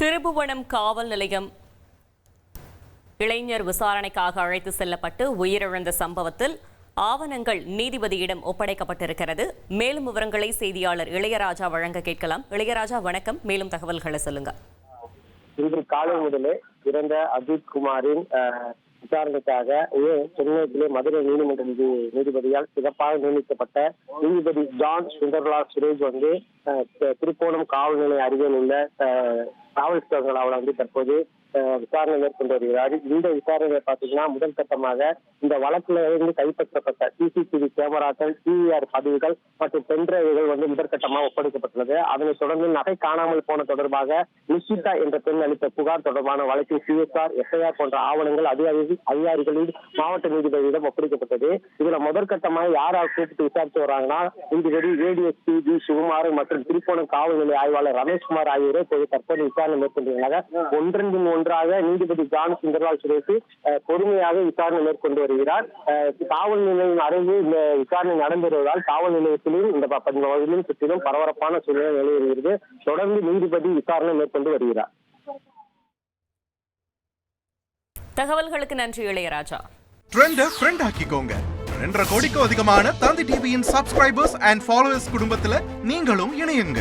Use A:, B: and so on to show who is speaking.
A: திருபுவனம் காவல் நிலையம். இளைஞர் விசாரணைக்காக அழைத்து செல்லப்பட்டு உயிரிழந்த சம்பவத்தில் ஆவணங்கள் நீதிபதியிடம் ஒப்படைக்கப்பட்டிருக்கிறது. மேலும் விவரங்களை செய்தியாளர் இளையராஜா வழங்க கேட்கலாம். இளையராஜா வணக்கம். மேலும் தகவல்களை சொல்லுங்க.
B: இன்று காலை முதலே இறந்த அஜித் குமாரின் விசாரணைக்காக சென்னையிலே மதுரை நீதிமன்ற நீதி நீதிபதியால் சிறப்பாக நியமிக்கப்பட்ட நீதிபதி ஜான் சுந்தர்லால் சுரேஷ் வந்து திருக்கோணம் காவல் நிலைய அருகில் உள்ள காவல்துறைகள் அவளை வந்து தற்போது விசாரணை மேற்கொண்டு வருகிறார். இந்த விசாரணையை பார்த்தீங்கன்னா முதல் கட்டமாக இந்த வழக்குல இருந்து கைப்பற்றப்பட்ட சிசிடிவி கேமராக்கள் டிவிஆர் பதிவுகள் மற்றும் பென்டிரைவுகள் வந்து முதற்கட்டமாக ஒப்படைக்கப்பட்டுள்ளது. அதனைத் தொடர்ந்து நகை காணாமல் போன தொடர்பாக நிஷிதா என்ற பெண் அளித்த புகார் தொடர்பான வழக்கில் சிஎஸ்ஆர் எஸ்ஐஆர் போன்ற ஆவணங்கள் அதிகாரி அதிகாரிகளின் மாவட்ட நீதிபதியிடம் ஒப்படைக்கப்பட்டது. இதுல முதற்கட்டமாக யார் யார் கூப்பிட்டு விசாரித்து வராங்கன்னா நீதிபதி ஏடிஎஸ்பி வி சிவகுமார் மற்றும் திருப்போணம் காவல்நிலை ஆய்வாளர் ரமேஷ்குமார் ஆகியோரை தற்போது விசாரணை மேற்கொண்டுள்ளனர் ஒன்றன் பின் ஒன்றாக நீதிபதி ஜான் சுந்தர்லால் சுரேஷ் பொறுமையாக விசாரணை மேற்கொண்டு வருகிறார். காவல் நிலையம் அருகே இந்த விசாரணை நடந்து வருவதால் காவல் நிலையத்திலும் இந்த பகுதியிலும் சுற்றிலும் பரபரப்பான சூழ்நிலை நிலவி வருகிறது தொடர்ந்து நீதிபதி விசாரணை மேற்கொண்டு வருகிறார்.
A: தகவல்களுக்கு நன்றி இளையராஜா.
C: ட்ரெண்ட ஃப்ரெண்ட் ஆக்கிக்கோங்க. ரெண்டரை கோடிக்கும் அதிகமான தந்தி டிவியின் சப்ஸ்கிரைபர்ஸ் அண்ட் ஃபாலோவர்ஸ் குடும்பத்துல நீங்களும் இணையுங்க.